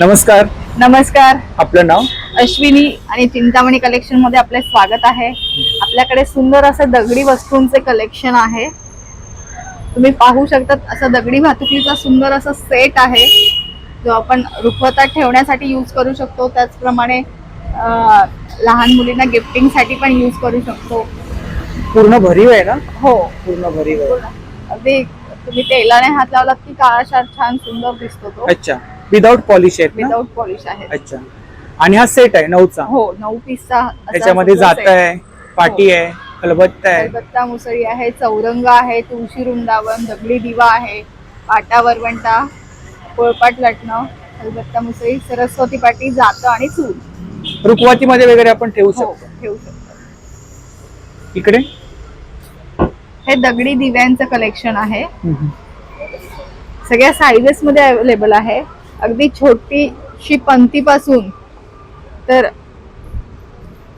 नमस्कार. नमस्कार. आपलं नाव? अश्विनी आणि चिंतामणी कलेक्शनमध्ये आपले स्वागत आहे. आपल्याकडे सुंदर असं दगडी वस्तूंचे कलेक्शन आहे. तुम्ही पाहू शकतात असं दगडी भातुकलीचा सुंदर असं सेट आहे. जो आपण रुखवतात ठेवण्यासाठी यूज करू शकतो. त्याचप्रमाणे लहान मुलींना गिफ्टिंगसाठी पण यूज करू शकतो. पूर्ण भरीव आहे ना? हो. पूर्ण भरीव आहे. अगदी तुम्ही तेलाने हात लावलात की काळाशार छान सुंदर दिसतो तो. अच्छा. विदाउट पॉलिश आहेत ना? विदाउट पॉलिश आहे अच्छा. आणि हा सेट आहे नऊचा? हो नऊ पीसचा त्याच्यामध्ये जात set. आहे पाटी हो. आहे खलबत्ता आहे. कलकत्ता मुसळी आहे चौरंग आहे तुळशी वृंदावन दगडी दिवा आहे पाटा वरवंटा पोळपाट लटणं कलकत्ता मुसळी सरस्वती पाटी जातं आणि चूल. रुखवातीमध्ये वगैरे आपण ठेवू हो शकतो. ठेवू शकतो. इकडे? हे दगडी दिव्यांचं कलेक्शन आहे. सगळ्या साईजेस मध्ये अवेलेबल आहे. अगदी छोटीशी पंथीपासून तर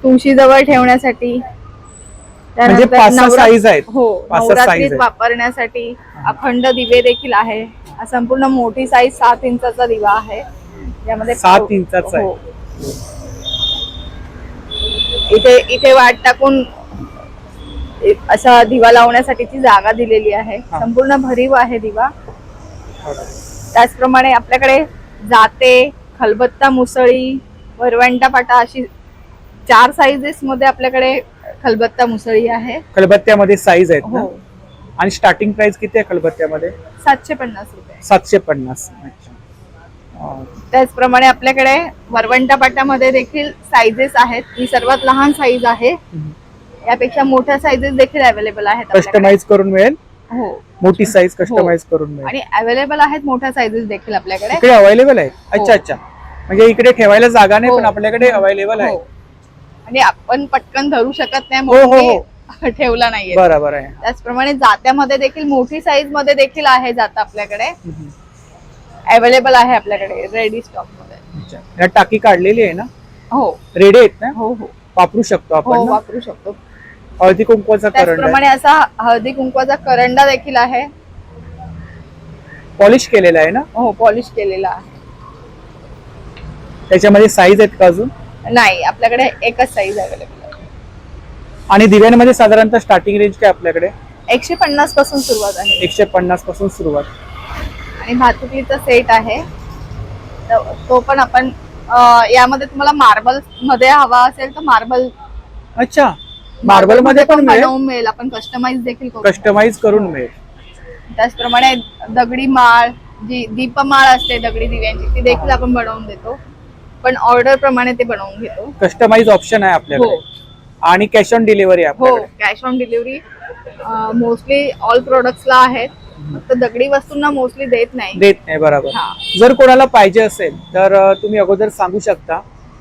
तुळशीजवळ ठेवण्यासाठी म्हणजे आहेत. हो नवरात्रीत. वापरण्यासाठी अखंड दिवे देखील आहे हा संपूर्ण मोठी साईज सात इंचाचा दिवा आहे यामध्ये सात इंचाचा. हो. इथे इथे वाट टाकून असा दिवा लावण्यासाठीची जागा दिलेली आहे हा. संपूर्ण भरीव आहे दिवा त्याचप्रमाणे आपल्याकडे जाते खलबत्ता मुसळी वरवंटा पाटा अशी चार साईजेस मध्ये आपल्याकडे खलबत्ता मुसळी आहे. खलबत्त्यामध्ये साईज आहेत ना? हो. आणि स्टार्टिंग प्राइस किती आहे खलबत्त्यामध्ये? सातशे पन्नास रुपये. सातशे पन्नास अच्छा. अं, त्याचप्रमाणे आपल्याकडे वरवंटा पाटामध्ये देखील साईजेस आहेत. ही सर्वात लहान साईज आहे. यापेक्षा मोठ्या साईजेस देखील अवेलेबल आहेत आपल्याकडे. कस्टमाइज करून मिळेल? हो. मोठी साईज कस्टमाइज करून मिळेल. आणि अवेलेबल आहेत मोठ्या साईजेस देखील आपल्याकडे. इकडे अवेलेबल आहे. अच्छा हो. अच्छा म्हणजे इकडे ठेवायला जागा नाही हो. पण आपल्याकडे अवेलेबल आहे. हो. आणि आपण पटकन धरू शकत नाही हो, हो, ठेवला नाहीये. बरोबर आहे. त्याचप्रमाणे जात्यामध्ये देखील मोठी साईजमध्ये देखील आहे जाता आपल्याकडे. अवेलेबल आहे आपल्याकडे रेडी स्टॉकमध्ये. अच्छा. टाकी काढलेली आहे ना? हो. रेडी आहेत ना? हो हो. वापरू शकतो हो आपण? वापरू शकतो. हळदी कुंकवाचा त्याचप्रमाणे असा हळदी कुंकवाचा करंडा देखील आहे. पॉलिश केलेला आहे ना? हो पॉलिश केलेला आहे. त्याच्यामध्ये साईज आहेत का अजून? नाही आपल्याकडे एकच साईज अवेलेबल आहे. आणि दिव्यांमध्ये साधारणतः स्टार्टिंग रेंज काय आपल्याकडे? एकशे पन्नासपासून सुरुवात आहे. एकशे पन्नासपासून सुरुवात. आणि भातुकलीचा सेट आहे. तर तो पण आपण अं, यामध्ये तुम्हाला मार्बलमध्ये हवा असेल तर मार्बल अच्छा. मार्बलमध्ये पण मिळेल बनवून मिळेल. आपण कस्टमाइज देखील करू कस्टमाइज करून मिळेल. त्याचप्रमाणे दगडी माळ जी दीपमाळ असते दगडी दिव्यांची ती देखील आपण बनवून देतो. पण ऑर्डर प्रमाणे ते बनवून घेतो. कस्टमाइज ऑप्शन आहे आपल्याकडे. हो. आणि कॅश ऑन डिलिव्हरी हो आपल्याकडे. Cash on delivery mostly all प्रोडक्ट्सला आहेत. फक्त दगडी वस्तूंना मोस्टली देत नाही. देत नाही बरोबर. हा. जर कोणाला पाहिजे असेल तर अं, तुम्ही अगोदर सांगू शकता.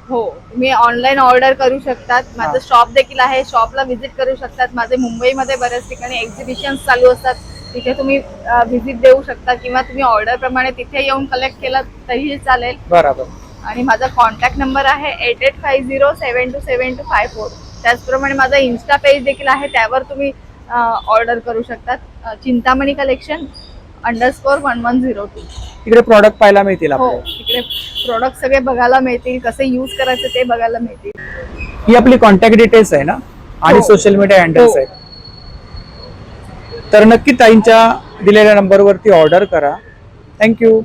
हो तुम्ही ऑनलाईन ऑर्डर करू शकतात. माझं. शॉप देखील आहे. शॉपला व्हिजिट करू शकतात. माझे मुंबईमध्ये बऱ्याच ठिकाणी एक्झिबिशन चालू असतात. तिथे तुम्ही व्हिजिट देऊ शकता किंवा तुम्ही ऑर्डर प्रमाणे तिथे येऊन कलेक्ट केलं तरीही चालेल. बरोबर. आणि माझा कॉन्टॅक्ट नंबर आहे eight eight five zero seven two seven two five four त्याचप्रमाणे माझा इन्स्टा पेज देखील आहे. त्यावर तुम्ही ऑर्डर करू शकतात. Chintamani collection underscore one one zero two तिकडे प्रॉडक्ट पाहायला मिळतील हो. तिकडे प्रोडक्ट सगळे बघायला मिळतील कसे यूज करायचे ते बघायला मिळतील. ही आपली कॉन्टॅक्ट डिटेल्स आहे ना? आणि. सोशल मीडिया हँडल्स हो. आहेत. तर नक्की ताईंच्या दिलेल्या नंबरवरती ऑर्डर करा. थँक्यू